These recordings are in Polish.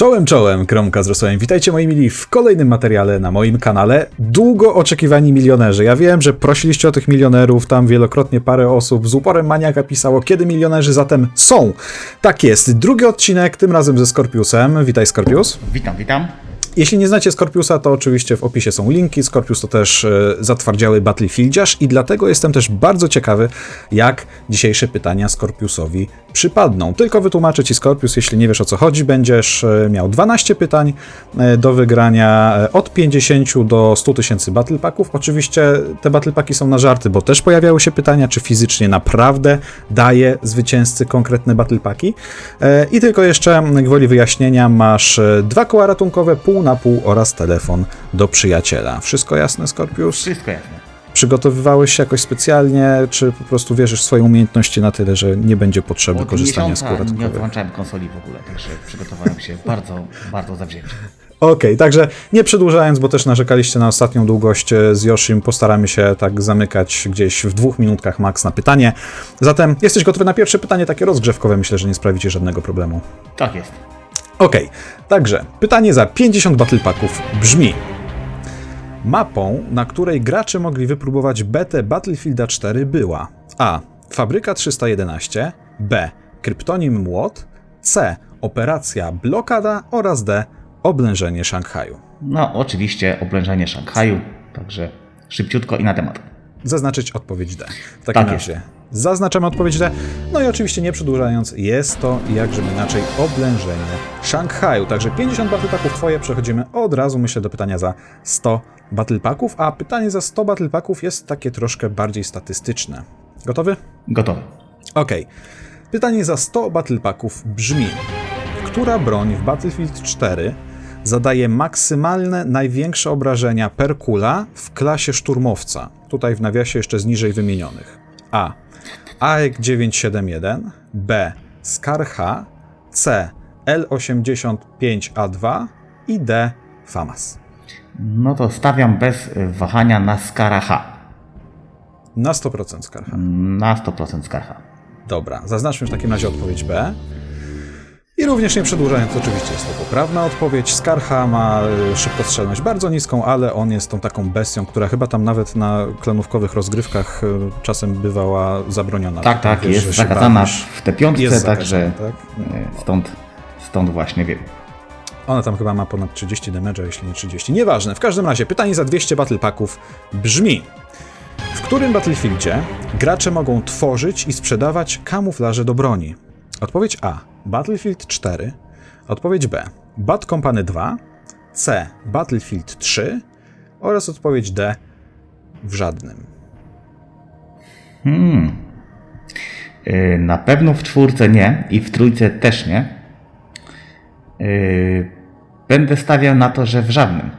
Czołem, czołem, Kromka z Rosłem. Witajcie moi mili w kolejnym materiale na moim kanale. Długo oczekiwani milionerzy. Ja wiem, że prosiliście o tych milionerów, tam wielokrotnie parę osób z uporem maniaka pisało, kiedy milionerzy zatem są. Tak jest, drugi odcinek, tym razem ze Scorpiusem. Witaj Scorpius. Witam, witam. Jeśli nie znacie Scorpiusa, to oczywiście w opisie są linki. Scorpius to też e, zatwardziały battlefieldziarz i dlatego jestem też bardzo ciekawy, jak dzisiejsze pytania Scorpiusowi przypadną. Tylko wytłumaczę Ci Scorpius, jeśli nie wiesz o co chodzi, będziesz e, miał 12 pytań e, do wygrania od 50 do 100 tysięcy battle packów. Oczywiście te battle packi są na żarty, bo też pojawiały się pytania, czy fizycznie naprawdę daje zwycięzcy konkretne battle packi. E, I tylko jeszcze gwoli wyjaśnienia, masz dwa koła ratunkowe, pół na pół oraz telefon do przyjaciela. Wszystko jasne, Scorpius? Wszystko jasne. Przygotowywałeś się jakoś specjalnie, czy po prostu wierzysz w swoje umiejętności na tyle, że nie będzie potrzeby Od korzystania z miesiąca nie odłączałem konsoli w ogóle, także przygotowałem się bardzo, bardzo zawzięcie. Okej, także nie przedłużając, bo też narzekaliście na ostatnią długość e, z Yoshim, postaramy się tak zamykać gdzieś w dwóch minutkach max na pytanie. Zatem jesteś gotowy na pierwsze pytanie, takie rozgrzewkowe, myślę, że nie sprawicie żadnego problemu. Tak jest. Okej, także pytanie za 50 battle packów brzmi. Mapą, na której gracze mogli wypróbować betę Battlefielda 4 była A. Fabryka 311, B. Kryptonim Młot, C. Operacja Blokada oraz D. Oblężenie Szanghaju. No, oczywiście oblężenie Szanghaju, także szybciutko i na temat. Zaznaczyć odpowiedź D. W takim Tak razie zaznaczamy odpowiedź D. No i oczywiście nie przedłużając, jest to jakże inaczej oblężenie Szanghaju. Także 50 battle packów twoje, przechodzimy od razu myślę do pytania za 100 battle packów, a pytanie za 100 battle packów jest takie troszkę bardziej statystyczne. Gotowy? Gotowy. Okej. Pytanie za 100 battle packów brzmi: Która broń w Battlefield 4 zadaje maksymalne, największe obrażenia per kula w klasie szturmowca? Tutaj w nawiasie jeszcze z niżej wymienionych. A. AEK 971, B. Scar H, C. L85A2 i D. FAMAS. No to stawiam bez wahania na Skara H. Na 100% Scar H. Na 100% Skara H. Dobra, zaznaczmy w takim razie odpowiedź B. I również nie przedłużając, oczywiście jest to poprawna odpowiedź. Skarha ma y, szybkostrzelność bardzo niską, ale on jest tą taką bestią, która chyba tam nawet na klanówkowych rozgrywkach y, czasem bywała zabroniona. Tak, tak, Wiesz, że jest zakazana w te piątce, Jest także zakazana, tak? y, stąd, stąd właśnie wiem. Ona tam chyba ma ponad 30 damage'a, jeśli nie 30. Nieważne. W każdym razie pytanie za 200 battle packów brzmi. W którym Battlefieldzie gracze mogą tworzyć i sprzedawać kamuflaże do broni? Odpowiedź A. Battlefield 4. Odpowiedź B. Bad Company 2. C. Battlefield 3. Oraz odpowiedź D. W żadnym. Hmm. Y, Na pewno w czwórce nie i w trójce też nie. Y, Będę stawiał na to, że w żadnym.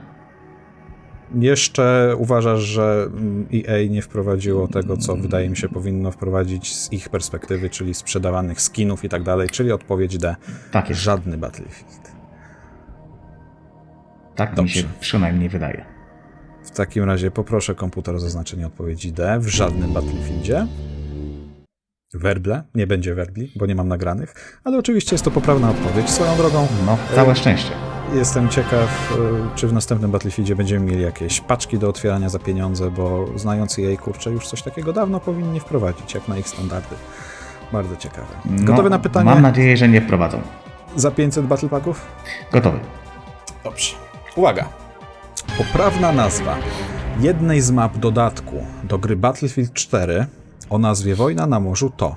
Jeszcze uważasz, że mm, EA nie wprowadziło tego, co wydaje mi się powinno wprowadzić z ich perspektywy, czyli sprzedawanych skinów i tak dalej, czyli odpowiedź D. Tak jest. Żadny Battlefield. Tak mi Dobrze. się przynajmniej wydaje. W takim razie poproszę komputer o zaznaczenie odpowiedzi D. W żadnym Battlefieldzie. Werble. Nie będzie werbli, bo nie mam nagranych. Ale oczywiście jest to poprawna odpowiedź. Swoją drogą No, całe szczęście. Jestem ciekaw, y, czy w następnym Battlefieldzie będziemy mieli jakieś paczki do otwierania za pieniądze, bo znając jej kurczę, już coś takiego dawno powinni wprowadzić, jak na ich standardy. Bardzo ciekawe. No, Gotowy na pytanie Mam nadzieję, że nie wprowadzą. za 500 Battle Packów? Gotowy. Dobrze. Uwaga. Poprawna nazwa jednej z map dodatku do gry Battlefield 4 o nazwie Wojna na morzu to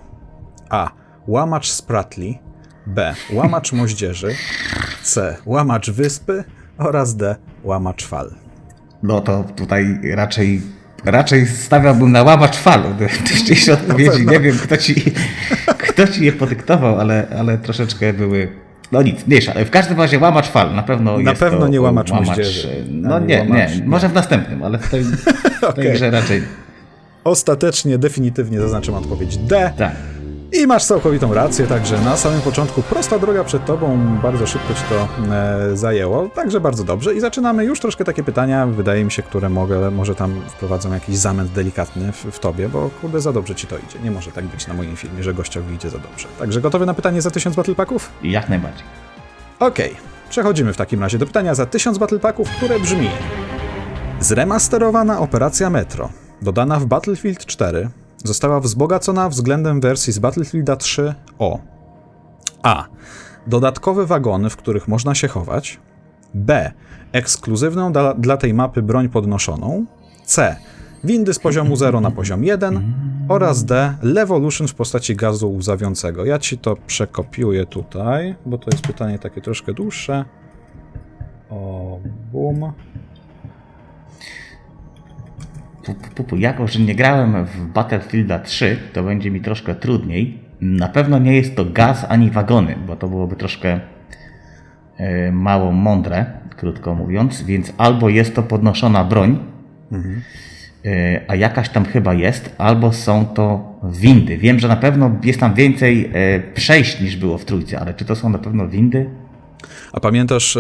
A. Łamacz Spratli B. Łamacz Moździerzy C. Łamacz Wyspy oraz D. Łamacz Fal. No to tutaj raczej, raczej stawiałbym na łamacz fal. Wcześniejsze odpowiedzi. Nie wiem, kto ci, kto ci je podyktował, ale, ale troszeczkę były. No nic, mniejsza. Ale w każdym razie łamacz fal. Na pewno Na jest pewno to nie łamacz moździerzy. No nie, łamacz- nie. Może w następnym, ale w tej, w tej grze raczej. Ostatecznie, definitywnie zaznaczam odpowiedź D. Tak. I masz całkowitą rację, także na samym początku prosta droga przed tobą, bardzo szybko ci to e, zajęło, także bardzo dobrze. I zaczynamy już troszkę takie pytania, wydaje mi się, które mogę, może tam wprowadzą jakiś zamęt delikatny w, w tobie, bo kurde, za dobrze ci to idzie. Nie może tak być na moim filmie, że gościowi idzie za dobrze. Także gotowy na pytanie za 1000 battle packów? Jak najbardziej. Okej, Przechodzimy w takim razie do pytania za 1000 Battle Packów, które brzmi Zremasterowana operacja Metro, dodana w Battlefield 4, została wzbogacona względem wersji z Battlefielda 3 o A. Dodatkowe wagony, w których można się chować. B. Ekskluzywną dla, dla tej mapy broń podnoszoną. C. Windy z poziomu 0 na poziom 1. Oraz D. Levolution w postaci gazu łzawiącego. Ja ci to przekopiuję tutaj, bo to jest pytanie takie troszkę dłuższe. O, boom. Jako, że nie grałem w Battlefielda 3, to będzie mi troszkę trudniej. Na pewno nie jest to gaz ani wagony, bo to byłoby troszkę e, mało mądre, krótko mówiąc. Więc albo jest to podnoszona broń, e, a jakaś tam chyba jest, albo są to windy. Wiem, że na pewno jest tam więcej e, przejść niż było w trójce, ale czy to są na pewno windy? A pamiętasz,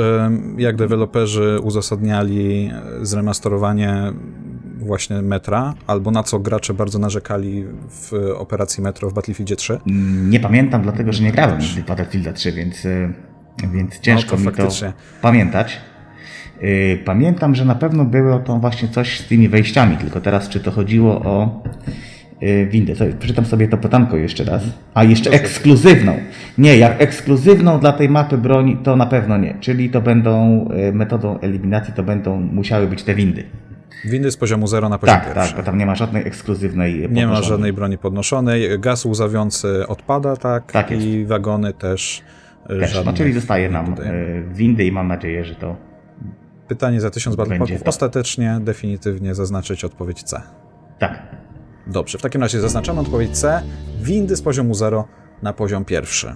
jak deweloperzy uzasadniali zremasterowanie właśnie metra, albo na co gracze bardzo narzekali w operacji Metro w Battlefieldzie 3? Mm, Nie pamiętam, dlatego że nie grałem w Battlefielda 3, więc, y, więc ciężko No to mi faktycznie. to pamiętać. Y, Pamiętam, że na pewno było to właśnie coś z tymi wejściami, tylko teraz czy to chodziło o y, windę. Co, przeczytam sobie to pytanko jeszcze raz. A jeszcze ekskluzywną. Nie, jak ekskluzywną dla tej mapy broń, to na pewno nie. Czyli to będą metodą eliminacji, to będą musiały być te windy. Windy z poziomu 0 na poziom Tak, pierwszy. tak, bo tam nie ma żadnej ekskluzywnej Nie ma podnoszonej. żadnej broni podnoszonej, gaz łzawiący odpada, tak, Tak jest. i wagony też, e, Też, no, żadnych czyli zostaje nam dodajemy. y, windy i mam nadzieję, że to Pytanie za 1000 Battle. Ostatecznie, definitywnie zaznaczyć odpowiedź C. tak. Dobrze, w takim razie zaznaczamy odpowiedź C. Windy z poziomu 0 na poziom pierwszy.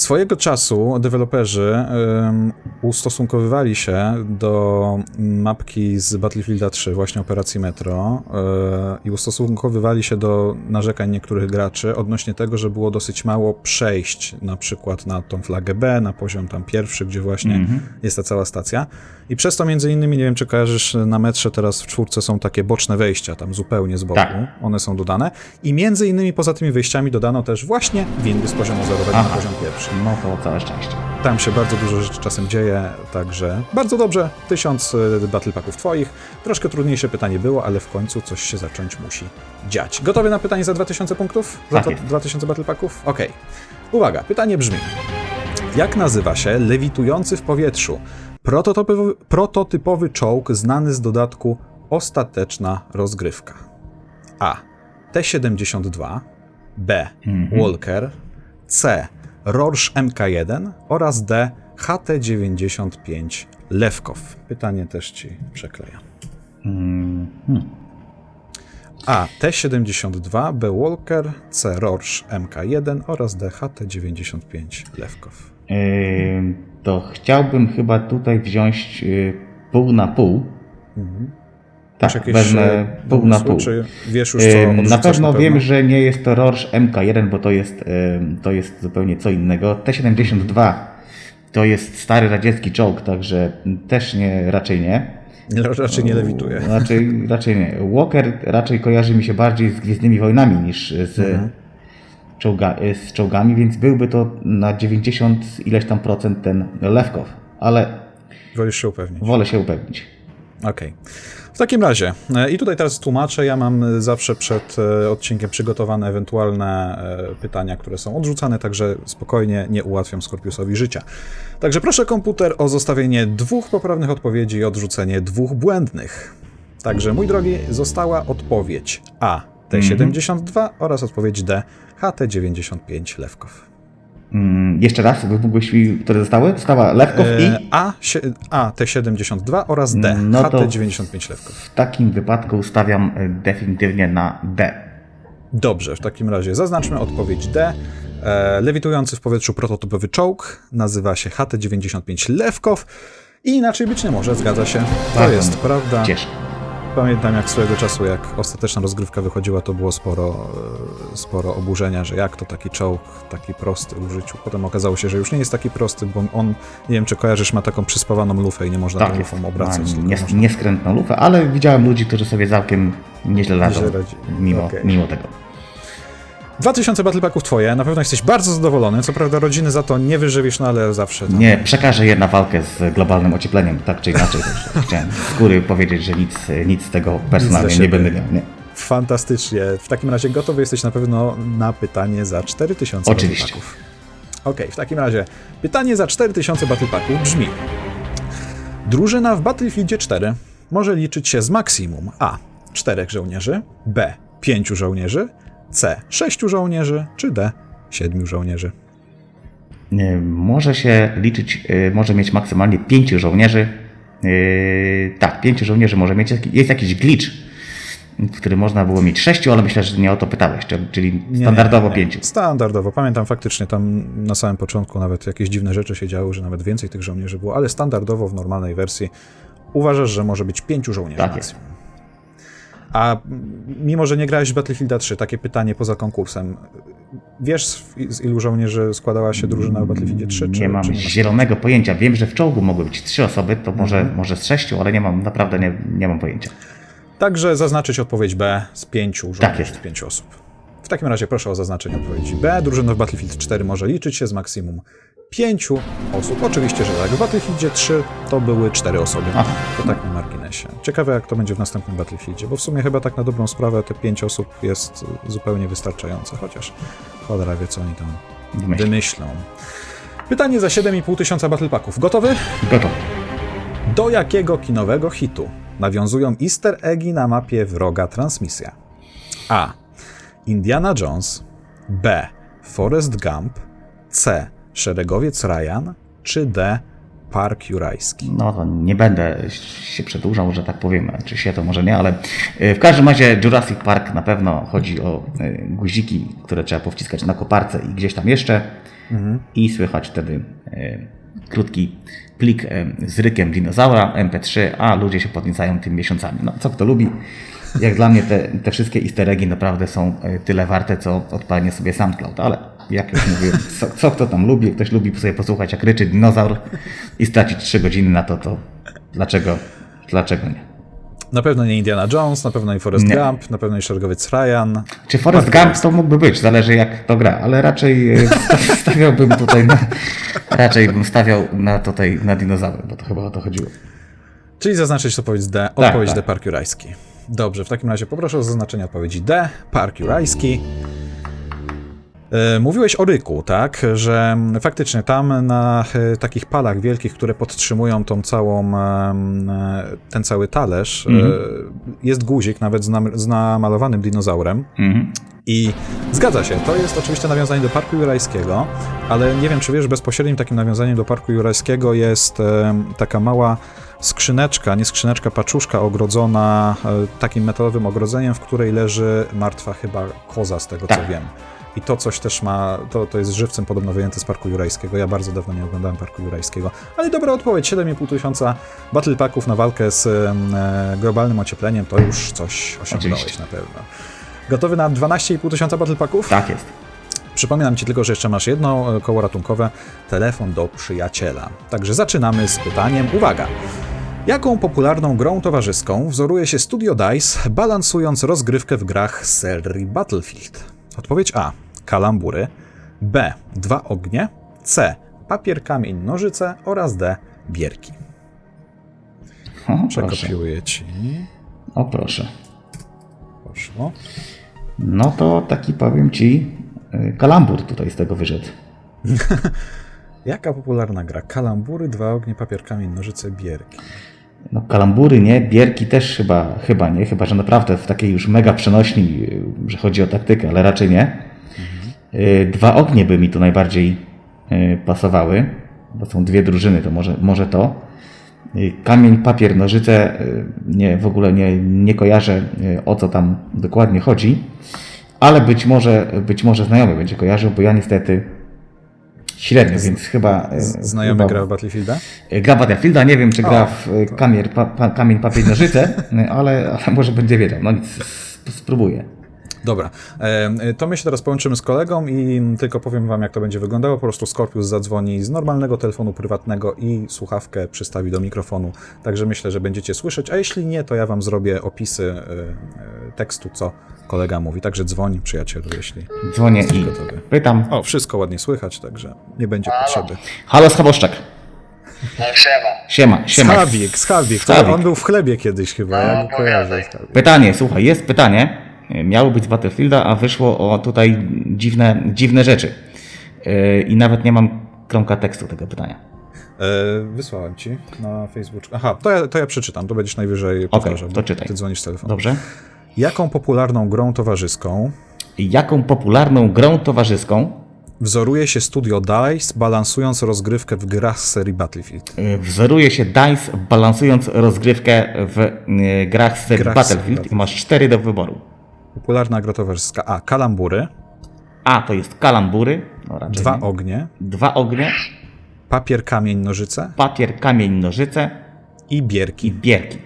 Swojego czasu deweloperzy ym, ustosunkowywali się do mapki z Battlefielda 3, właśnie operacji Metro, yy, i ustosunkowywali się do narzekań niektórych graczy odnośnie tego, że było dosyć mało przejść, na przykład na tą flagę B, na poziom tam pierwszy, gdzie właśnie jest ta cała stacja. I przez to między innymi, nie wiem czy kojarzysz, na metrze teraz w czwórce są takie boczne wejścia, tam zupełnie z boku, Tak. one są dodane. I między innymi poza tymi wejściami dodano też właśnie windy z poziomu zerowego na Aha. poziom pierwszy. No to całe szczęście. Tam się bardzo dużo rzeczy czasem dzieje, także bardzo dobrze. Tysiąc y, battle packów twoich. Troszkę trudniejsze pytanie było, ale w końcu coś się zacząć musi dziać. Gotowy na pytanie za 2000 punktów? Za Tak to jest. 2000 battle packów? Okej. Uwaga, pytanie brzmi. Jak nazywa się lewitujący w powietrzu prototypowy, prototypowy czołg znany z dodatku Ostateczna rozgrywka? A. T-72 B. Walker C. Rorsch MK1 oraz D. HT-95 Lewkow. Pytanie też ci przeklejam. A. T-72 B. Walker C. Rorsch MK1 oraz D. HT-95 Lewkow. To chciałbym chyba tutaj wziąć yy, pół na pół. Masz Tak, jakieś wezmę e, pół na pół. Czy wiesz już, co Yy, odrzucasz na pewno wiem, że nie jest to Rorsch MK1, bo to jest, to jest zupełnie co innego. T-72 to jest stary radziecki czołg, także też nie, raczej nie. Nie, raczej nie lewituje. Raczej, raczej nie. Walker raczej kojarzy mi się bardziej z Gwiezdnymi Wojnami niż z, Mhm. Czołga, z czołgami, więc byłby to na 90 ileś tam procent ten Lewkow, ale Wolisz się upewnić. wolę się upewnić. Okej. W takim razie, e, i tutaj teraz tłumaczę, ja mam e, zawsze przed e, odcinkiem przygotowane ewentualne pytania, które są odrzucane, także spokojnie nie ułatwiam Skorpiusowi życia. Także proszę komputer o zostawienie dwóch poprawnych odpowiedzi i odrzucenie dwóch błędnych. Także, mój drogi, została odpowiedź A. T72 oraz odpowiedź D. HT95 Lewkow. Mm, jeszcze raz, by mógłbyś mi, które zostały? Została Lewkow E, i A, sie- A T72 oraz D. No to- HT95 Lewkow. w takim wypadku stawiam y, definitywnie na D. Dobrze, w takim razie zaznaczmy odpowiedź D. E, lewitujący w powietrzu prototypowy czołg nazywa się HT-95 Lewkow i inaczej być nie może, zgadza się. To Bardzo jest prawda. Cieszę. Pamiętam jak swojego czasu, jak ostateczna rozgrywka wychodziła, to było sporo, e, sporo oburzenia, że jak to taki czołg, taki prosty w użyciu. Potem okazało się, że już nie jest taki prosty, bo on, nie wiem czy kojarzysz, ma taką przyspawaną lufę i nie można Tak tą lufą Ma obracać. tylko nies- można... nieskrętną lufę, ale widziałem ludzi, którzy sobie całkiem nieźle radzą Nieźle radzi. mimo, Okej. mimo tego. 2000 Battle Packów twoje, na pewno jesteś bardzo zadowolony, co prawda rodziny za to nie wyżywisz, no ale zawsze tam. Nie, przekażę je na walkę z globalnym ociepleniem, tak czy inaczej. Chciałem z góry powiedzieć, że nic, nic z tego personalnie siebie. nie będę miał. Nie. Fantastycznie. W takim razie gotowy jesteś na pewno na pytanie za 4000 Oczywiście. Battle Packów. Okej, w takim razie pytanie za 4000 Battle Packów brzmi. Drużyna w Battlefieldzie 4 może liczyć się z maksimum A. 4 żołnierzy, B. 5 żołnierzy, C. 6 żołnierzy, czy D. 7 żołnierzy. Nie, Może się liczyć, y, może mieć maksymalnie pięciu żołnierzy. Yy, tak, pięciu żołnierzy może mieć. Jest jakiś glitch, w którym można było mieć sześciu, ale myślę, że nie o to pytałeś, czy- czyli Nie, standardowo nie, nie. pięciu. Standardowo. Pamiętam faktycznie tam na samym początku nawet jakieś dziwne rzeczy się działy, że nawet więcej tych żołnierzy było, ale standardowo w normalnej wersji uważasz, że może być pięciu żołnierzy Tak jest. A mimo, że nie grałeś w Battlefielda 3, takie pytanie poza konkursem. Wiesz, z ilu żołnierzy składała się drużyna w Battlefieldzie 3? Nie czy, mam czy nie masz? zielonego pojęcia. Wiem, że w czołgu mogły być trzy osoby, to może, Mhm. może z sześciu, ale nie mam, naprawdę nie, nie mam pojęcia. Także zaznaczyć odpowiedź B z pięciu żołnierzy, Tak jest. z pięciu osób. W takim razie proszę o zaznaczenie odpowiedzi B. Drużyna w Battlefield 4 może liczyć się z maksimum pięciu osób. Oczywiście, że tak. W Battlefieldzie 3 to były cztery osoby. Aha. To tak na marginesie. Ciekawe, jak to będzie w następnym Battlefieldzie, bo w sumie chyba tak na dobrą sprawę te pięć osób jest zupełnie wystarczające, chociaż cholera wie, co oni tam Wymyśl. wymyślą. Pytanie za 7,5 tysiąca Battle Packów. Gotowy? Gotowe. Do jakiego kinowego hitu nawiązują easter eggi na mapie wroga transmisja? A. Indiana Jones B. Forrest Gump C. Szeregowiec Ryan czy D. Park Jurajski? No to nie będę się przedłużał, że tak powiem, czy się to może nie, ale y, w każdym razie Jurassic Park na pewno chodzi o y, guziki, które trzeba powciskać na koparce i gdzieś tam jeszcze i słychać wtedy y, krótki plik z rykiem dinozaura MP3, a ludzie się podniecają tym miesiącami. No co kto lubi. Jak dla mnie te, te wszystkie easter eggi naprawdę są tyle warte, co odpalenie sobie SoundCloud, ale jak już mówiłem, co, co kto tam lubi, ktoś lubi sobie posłuchać jak ryczy dinozaur i stracić 3 godziny na to, to dlaczego, dlaczego nie? Na pewno nie Indiana Jones, na pewno nie Forrest Nie. Gump, na pewno nie Szeregowiec Ryan. Czy Forrest Gump to mógłby być, zależy jak to gra, ale raczej e, sta- stawiałbym tutaj na, raczej bym stawiał na tutaj na dinozaury, bo to chyba o to chodziło. Czyli zaznaczyć odpowiedź D. Odpowiedź tak. D. Park Jurajski. Dobrze, w takim razie poproszę o zaznaczenie odpowiedzi D. Park Jurajski. E, Mówiłeś o ryku, tak? Że faktycznie tam na e, takich palach wielkich, które podtrzymują tą całą, e, ten cały talerz, e, jest guzik nawet z, nam, z namalowanym dinozaurem. Mhm. I zgadza się, to jest oczywiście nawiązanie do Parku Jurajskiego, ale nie wiem, czy wiesz, bezpośrednim takim nawiązaniem do Parku Jurajskiego jest taka mała skrzyneczka, nie skrzyneczka, paczuszka ogrodzona takim metalowym ogrodzeniem, w której leży martwa chyba koza, z tego co Tak. wiem. I to coś też ma, to, to jest żywcem podobno wyjęte z Parku Jurajskiego. Ja bardzo dawno nie oglądałem Parku Jurajskiego. Ale dobra odpowiedź, 7,5 tysiąca battle packów na walkę z e, globalnym ociepleniem, to już coś osiągnąłeś Oczywiście. na pewno. Gotowy na 12,5 tysiąca battle packów? Tak jest. Przypominam Ci tylko, że jeszcze masz jedno e, koło ratunkowe, telefon do przyjaciela. Także zaczynamy z pytaniem. Uwaga! Jaką popularną grą towarzyską wzoruje się Studio DICE, balansując rozgrywkę w grach serii Battlefield? Odpowiedź A. Kalambury. B. Dwa ognie. C. Papier, kamień, nożyce oraz D. Bierki. O. Przekopiuję Ci. O proszę. Poszło. No to taki powiem Ci y, kalambur tutaj z tego wyszedł. Jaka popularna gra? Kalambury, dwa ognie, papier, kamień, nożyce, bierki. No kalambury nie, bierki też chyba, chyba nie, chyba że naprawdę w takiej już mega przenośni, że chodzi o taktykę, ale raczej nie. Y, Dwa ognie by mi tu najbardziej y, pasowały, bo są dwie drużyny, to może, może to. Y, Kamień, papier, nożyce, nie, w ogóle nie, nie kojarzę o co tam dokładnie chodzi, ale być może, być może znajomy będzie kojarzył, bo ja niestety średnio, więc chyba... y, Znajomy chyba, gra w Battlefielda? Gra w Battlefielda, nie wiem czy gra O, w y, kamień, pa, pa, kamień papier, nożyce, ale, ale może będzie wiedział. No nic, sp- spróbuję. Dobra, e, to my się teraz połączymy z kolegą i tylko powiem wam, jak to będzie wyglądało. Po prostu Scorpius zadzwoni z normalnego telefonu prywatnego i słuchawkę przystawi do mikrofonu. Także myślę, że będziecie słyszeć, a jeśli nie, to ja wam zrobię opisy e, e, tekstu, co kolega mówi. Także dzwoń, przyjacielu, jeśli... Dzwonię i gotowy. pytam. O, wszystko ładnie słychać, także nie będzie potrzeby. Halo, Schaboszczak. No siema. Siema, siema. Schabik, Schabik, Schabik. on był w chlebie kiedyś chyba, ja go No, kojarzę. Pytanie, słuchaj, jest pytanie. Miało być z Battlefielda, a wyszło o tutaj dziwne, dziwne rzeczy. Yy, I nawet nie mam kromka tekstu tego pytania. E, wysłałem ci na Facebooku. Aha, to ja, to ja przeczytam, to będziesz najwyżej powtarzał. to bo czytaj. Ty dzwonisz z telefonu. Dobrze? Jaką popularną grą towarzyską Jaką popularną grą towarzyską wzoruje się studio DICE, balansując rozgrywkę w grach z serii Battlefield? yy, wzoruje się DICE, balansując rozgrywkę w grach z serii Grach z Battlefield masz cztery do wyboru. Popularna gra towarzyska A. Kalambury, A to jest kalambury, no Dwa nie. ognie, dwa ognie, Papier, kamień, nożyce papier, kamień, nożyce i i bierki. bierki.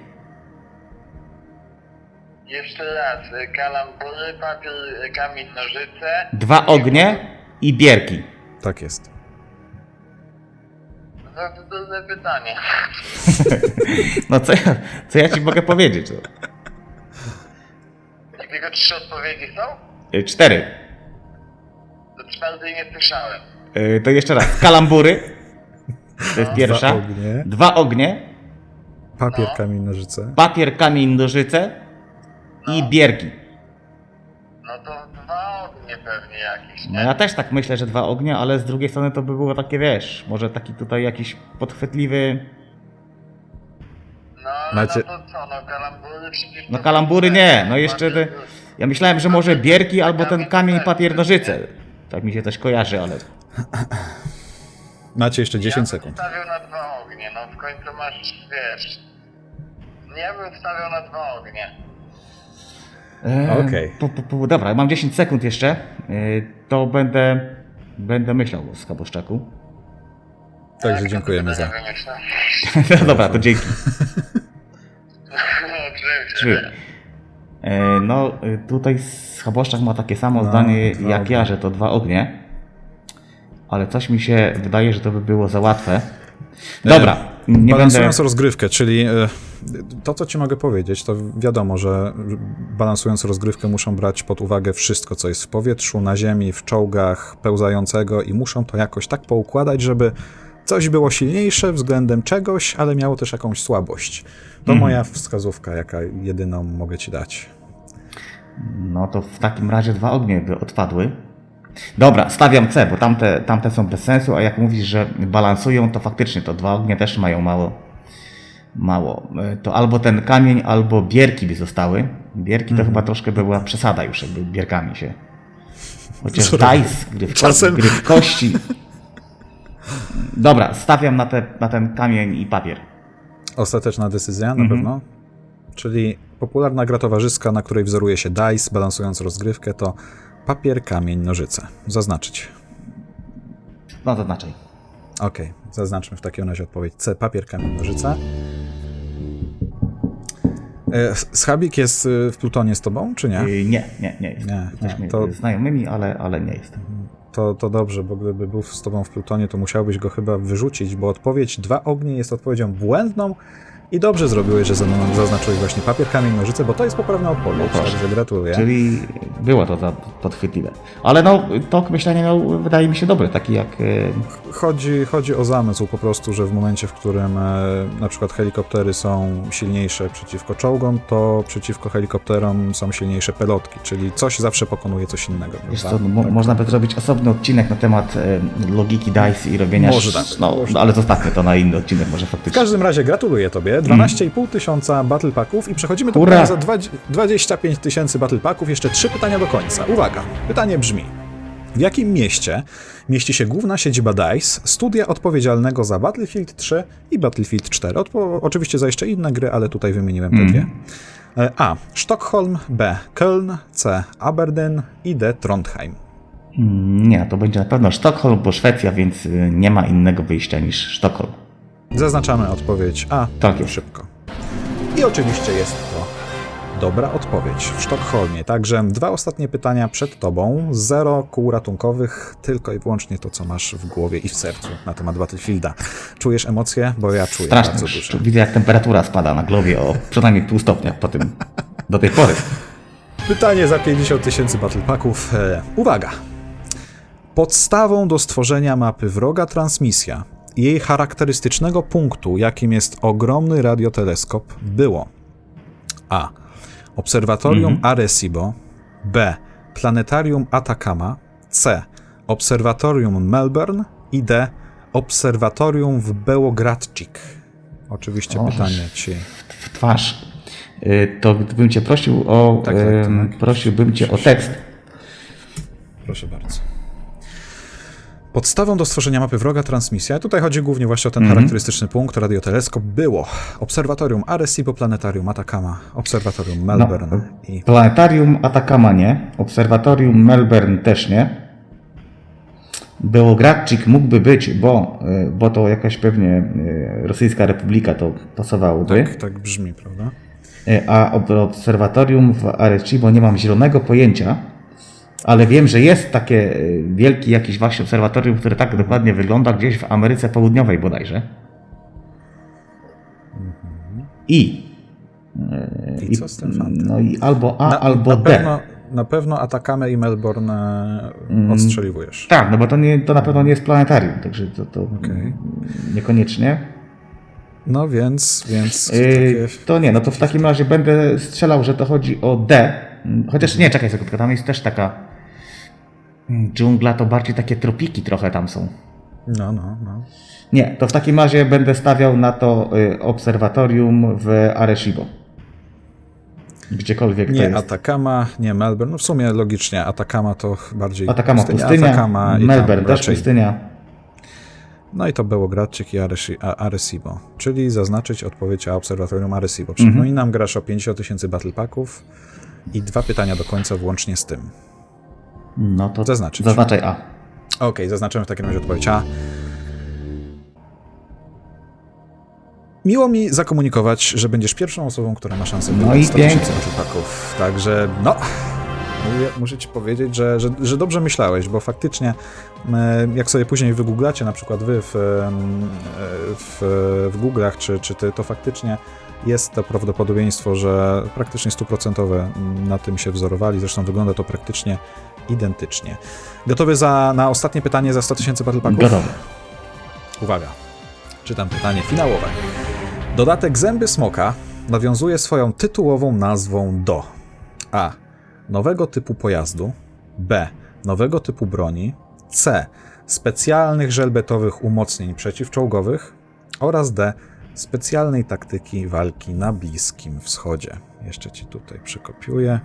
Jeszcze raz. Kalambury, papier, kamień, nożyce. Dwa ognie i bierki. Tak jest. No to trudne pytanie. No co ja, co ja ci mogę powiedzieć? Cztery. Do czwartej nie słyszałem. Yy, To jeszcze raz. Kalambury. To jest pierwsza. Dwa ognie. Dwa ognie. Papier, kamień, nożyce. Papier, kamień, nożyce i bierki. No to dwa ognie pewnie jakieś, No nie? ja też tak myślę, że dwa ognie, ale z drugiej strony to by było takie, wiesz, może taki tutaj jakiś podchwytliwy... No ale Macie- no to co, no kalambury przecież... No to kalambury nie, no jeszcze te... Ja myślałem, że może bierki albo ten kamień, papier, nożyce. Tak mi się coś kojarzy, ale... Macie jeszcze 10 ja bym sekund. stawiał na dwa ognie, no w końcu masz, wiesz... Ja bym stawiał na dwa ognie. Eee, Okej. Dobra, mam 10 sekund jeszcze. Eee, To będę... Będę myślał o Skaboszczaku. Także dziękujemy za. wymyślę? No dobra, to dzięki. Oczywiście. Trzy. E, No, y, tutaj Schaboszczak ma takie samo No, zdanie jak ognie. ja, że to dwa ognie. Ale coś mi się wydaje, że to by było za łatwe. Dobra, nie będę... Balansując rozgrywkę, czyli e, to, co ci mogę powiedzieć, to wiadomo, że balansując rozgrywkę muszą brać pod uwagę wszystko, co jest w powietrzu, na ziemi, w czołgach, pełzającego i muszą to jakoś tak poukładać, żeby coś było silniejsze względem czegoś, ale miało też jakąś słabość. To Mhm. moja wskazówka, jaka jedyną mogę ci dać. No to w takim razie dwa ognie by odpadły. Dobra, stawiam C, bo tamte, tamte są bez sensu, a jak mówisz, że balansują, to faktycznie to dwa ognie też mają mało. Mało. E, To albo ten kamień, albo bierki by zostały. Bierki to Mhm. chyba troszkę by była przesada już, jakby bierkami się. Chociaż Co dice, gry w, Czasem- gry w kości. Dobra, stawiam na, te, na ten kamień i papier. Ostateczna decyzja, na Mhm. pewno. Czyli popularna gra towarzyska, na której wzoruje się dice, balansując rozgrywkę, to papier, kamień, nożyce. Zaznaczyć. No zaznaczaj. Okej, zaznaczmy w takim razie odpowiedź C. Papier, kamień, nożyce. E, Schabik jest y, w Plutonie z tobą, czy nie? Y, Nie, nie, nie jest. Nie, Jesteśmy nie, to- znajomymi, ale, ale nie jestem. To, to dobrze, bo gdyby był z tobą w Plutonie, to musiałbyś go chyba wyrzucić, bo odpowiedź dwa ognie jest odpowiedzią błędną i dobrze zrobiłeś, że za- zaznaczyłeś właśnie papier, kamień, nożyce, bo to jest poprawna odpowiedź, proszę. także gratuluję. Czyli było to podchwytliwe. Ale no, tok myślenia miał, wydaje mi się, dobry, taki jak... e, Chodzi, chodzi o zamysł po prostu, że w momencie, w którym e, na przykład helikoptery są silniejsze przeciwko czołgom, to przeciwko helikopterom są silniejsze pelotki, czyli coś zawsze pokonuje coś innego. Wiesz co, no, mo- można by zrobić osobny odcinek na temat e, logiki DICE i robienia... Może tak, No, może no, ale zostawmy to na inny odcinek może W faktycznie. każdym razie gratuluję Tobie. 12,5 tysiąca Battle Packów i przechodzimy do Hurra! pytania za dwa- 25 tysięcy Battle Packów. Jeszcze trzy pytania do końca. Uwaga, pytanie brzmi. W jakim mieście mieści się główna siedziba DICE, studia odpowiedzialnego za Battlefield 3 i Battlefield 4? Odpo- oczywiście za jeszcze inne gry, ale tutaj wymieniłem te dwie. E, A. Sztokholm, B. Köln, C. Aberdeen i D. Trondheim. Mm, Nie, to będzie na pewno Sztokholm, bo Szwecja, więc y, nie ma innego wyjścia niż Sztokholm. Zaznaczamy odpowiedź A. Tak. Szybko. I oczywiście jest to Dobra odpowiedź. W Sztokholmie. Także dwa ostatnie pytania przed tobą. Zero kół ratunkowych, tylko i wyłącznie to, co masz w głowie i w sercu na temat Battlefielda. Czujesz emocje? Bo ja czuję Strasznie. bardzo dużo. Widzę, jak temperatura spada na głowie o przynajmniej pół stopnia po tym, do tej pory. Pytanie za 50 tysięcy Battle Packów. E, uwaga! Podstawą do stworzenia mapy wroga transmisja jej charakterystycznego punktu, jakim jest ogromny radioteleskop, było A. Obserwatorium Arecibo B. Planetarium Atacama C. Obserwatorium Melbourne i D. Obserwatorium w Bełogradcik. Oczywiście O, pytanie ci. W twarz. Y, To bym cię prosił o. Tak, tak, tak. Prosiłbym cię o tekst. Proszę bardzo. Podstawą do stworzenia mapy wroga transmisja, tutaj chodzi głównie właśnie o ten charakterystyczny punkt, radioteleskop, było Obserwatorium Arecibo, Planetarium Atacama, Obserwatorium Melbourne No, i... Planetarium Atacama nie. Obserwatorium Melbourne też nie. Bełogradczyk mógłby być, bo, y, bo to jakaś pewnie y, rosyjska republika to pasowałoby. Tak, tak brzmi, prawda? Y, A ob- obserwatorium w Arecibo nie mam zielonego pojęcia, ale wiem, że jest takie y, wielki jakiś właśnie obserwatorium, które tak dokładnie wygląda gdzieś w Ameryce Południowej bodajże. I, I co z tym fantem? no i albo A, Na, albo na D. pewno, na pewno Atakamę i Melbourne e, odstrzeliwujesz. Tak, no bo to, nie, to na pewno nie jest planetarium, także to, to Okej. niekoniecznie. No więc, więc Yy, takie... to nie, no to w takim razie będę strzelał, że to chodzi o D. Mm, Chociaż nie, czekaj sekundkę, tam jest też taka mm, dżungla, to bardziej takie tropiki trochę tam są. No, no, no. Nie, to w takim razie będę stawiał na to y, obserwatorium w Arecibo. Gdziekolwiek to Nie jest. Atacama, nie Melbourne. No w sumie logicznie, Atacama to bardziej Atacama pustynia, Atacama i Melbourne też raczej pustynia. No i to Bełogradczyk i Aresi- A- Arecibo, czyli zaznaczyć odpowiedź A Obserwatorium Arecibo. Przypominam, grasz o 50 tysięcy Battle Packów i dwa pytania do końca włącznie z tym. No to Zaznaczyć. zaznaczaj A. Okej, zaznaczymy w takim razie odpowiedź A. Miło mi zakomunikować, że będziesz pierwszą osobą, która ma szansę No wygrać i 100 tysięcy pięknie. Battle Packów. Także no, mówię, muszę ci powiedzieć, że, że, że dobrze myślałeś, bo faktycznie e, jak sobie później wygooglacie, na przykład wy w, em, e, w, w Google'ach, czy, czy ty, to faktycznie jest to prawdopodobieństwo, że praktycznie stuprocentowe na tym się wzorowali, zresztą wygląda to praktycznie identycznie. Gotowy za, na ostatnie pytanie za 100 tysięcy Battle Packów? Gotowy. Uwaga, czytam pytanie finałowe. Dodatek Zęby Smoka nawiązuje swoją tytułową nazwą do A. Nowego typu pojazdu B. Nowego typu broni C. Specjalnych żelbetowych umocnień przeciwczołgowych oraz D. Specjalnej taktyki walki na Bliskim Wschodzie. Jeszcze ci tutaj przykopiuję.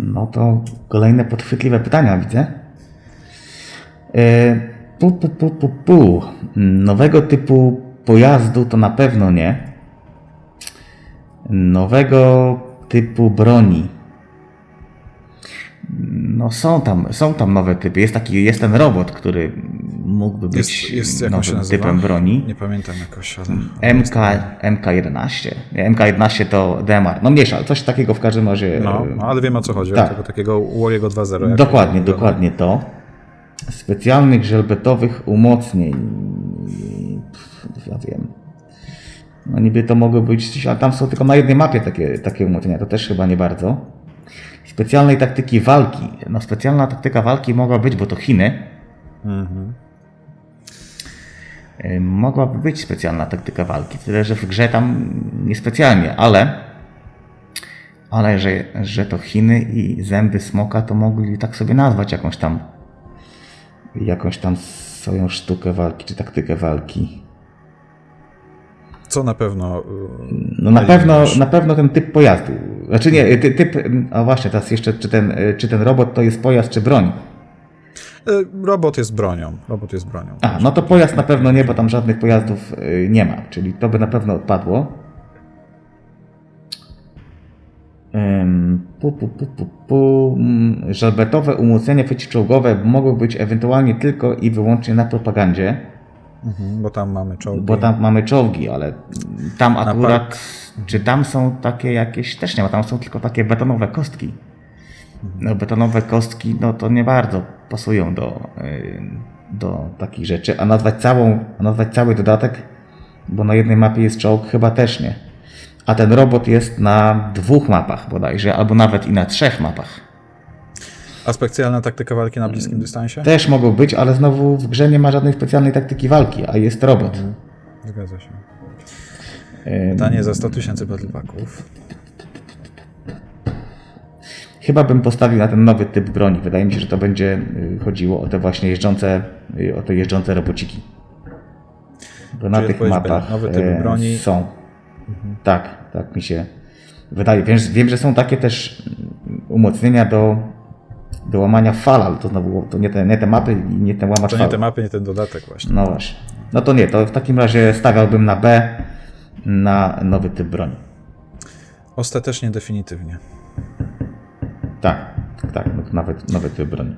No to kolejne podchwytliwe pytania widzę. E, Pu, pu, pu, pu, pu. Nowego typu pojazdu to na pewno nie. Nowego typu broni. No są tam, są tam nowe typy. Jest taki, jest ten robot, który mógłby być Jest, jest nowym typem broni. Nie pamiętam jakoś, ale... MK, MK11. Nie, MK11 to DMR. No mniejsza, coś takiego w każdym razie. No, no, ale wiem o co chodzi. Tak. Tego takiego Warriego 2.0. jak Dokładnie, dokładnie to. Specjalnych żelbetowych umocnień. Pff, Ja wiem. No niby to mogło być, ale tam są tylko na jednej mapie takie, takie umocnienia, to też chyba nie bardzo. Specjalnej taktyki walki. No specjalna taktyka walki mogła być, bo to Chiny. Mhm. Mogłaby być specjalna taktyka walki, tyle że w grze tam niespecjalnie, ale ale że, że to Chiny i zęby smoka to mogli tak sobie nazwać jakąś tam jakąś tam swoją sztukę walki czy taktykę walki. Co na pewno. y, No na pewno, na pewno ten typ pojazdu. Znaczy nie, ty, typ, a właśnie teraz jeszcze czy ten, czy ten robot to jest pojazd czy broń? Y, Robot jest bronią. Robot jest bronią. A, no to pojazd na pewno nie, bo tam żadnych pojazdów y, nie ma, czyli to by na pewno odpadło. Pu, pu, pu, pu, pu. mm, Żelbetowe umocnienia przeciwczołgowe mogą być ewentualnie tylko i wyłącznie na propagandzie. Mhm, bo tam mamy czołgi. bo tam mamy czołgi, ale tam akurat, czy tam są takie jakieś, też nie ma, tam są tylko takie betonowe kostki. No betonowe kostki, no to nie bardzo pasują do, y, do takich rzeczy, a nazwać całą, a nazwać cały dodatek, bo na jednej mapie jest czołg, chyba też nie. A ten robot jest na dwóch mapach bodajże, albo nawet i na trzech mapach. A specjalna taktyka walki na bliskim Mm. dystansie? Też mogą być, ale znowu w grze nie ma żadnej specjalnej taktyki walki, a jest robot. Zgadza się. Pytanie za 100 tysięcy battlepaków. Chyba bym postawił na ten nowy typ broni. Wydaje mi się, że to będzie y, chodziło o te właśnie jeżdżące, y, o te jeżdżące robociki. Bo na tych mapach nowy typ e, broni. są. Tak, tak mi się wydaje. Wiem, wiem, że są takie też umocnienia do, do łamania fal, ale to znowu to nie te, nie te mapy i nie ten łamacz To nie fal. te mapy, nie ten dodatek właśnie. No właśnie. No to nie, to w takim razie stawiałbym na B na nowy typ broni. Ostatecznie, definitywnie. Tak, tak, no, nawet nowy typ broni.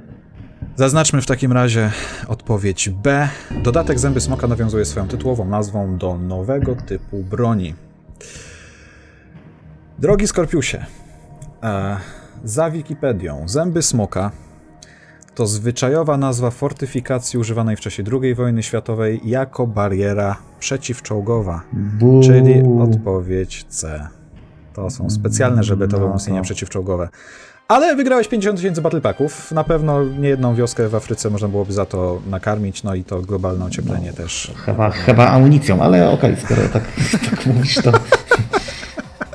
Zaznaczmy w takim razie odpowiedź B. Dodatek Zęby Smoka nawiązuje swoją tytułową nazwą do nowego typu broni. Drogi Skorpiusie, e, za Wikipedią Zęby Smoka to zwyczajowa nazwa fortyfikacji używanej w czasie II wojny światowej jako bariera przeciwczołgowa, czyli odpowiedź C. To są specjalne żebletowe No umocnienia przeciwczołgowe. Ale wygrałeś 50 tysięcy battlepacków. Na pewno nie jedną wioskę w Afryce można byłoby za to nakarmić, no i to globalne ocieplenie też. Chyba, chyba amunicją, ale okej, skoro tak, tak mówisz, to,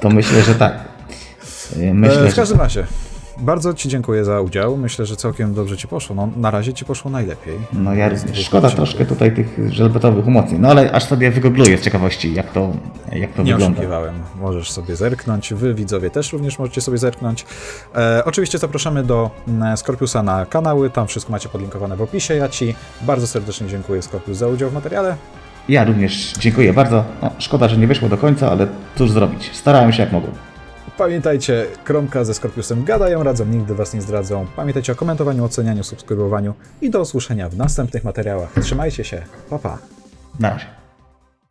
to myślę, że tak. Y, Myślę, E, w każdym razie, bardzo Ci dziękuję za udział. Myślę, że całkiem dobrze Ci poszło. No, na razie Ci poszło najlepiej. no ja również. Szkoda troszkę tutaj tych żelbetowych umocnień, no ale aż sobie wygoogluję z ciekawości, jak to, jak to Nie wygląda. oszukiwałem. Możesz sobie zerknąć. Wy, widzowie, też również możecie sobie zerknąć. E, oczywiście zapraszamy do mm, Skorpiusa na kanały. Tam wszystko macie podlinkowane w opisie. Ja Ci bardzo serdecznie dziękuję, Skorpius, za udział w materiale. Ja również dziękuję bardzo. No, szkoda, że nie wyszło do końca, ale cóż zrobić. Starałem się jak mogłem. Pamiętajcie, Kromka ze Skorpiusem gadają, radzą, nigdy Was nie zdradzą. Pamiętajcie o komentowaniu, ocenianiu, subskrybowaniu i do usłyszenia w następnych materiałach. Trzymajcie się. Pa, pa. Na razie.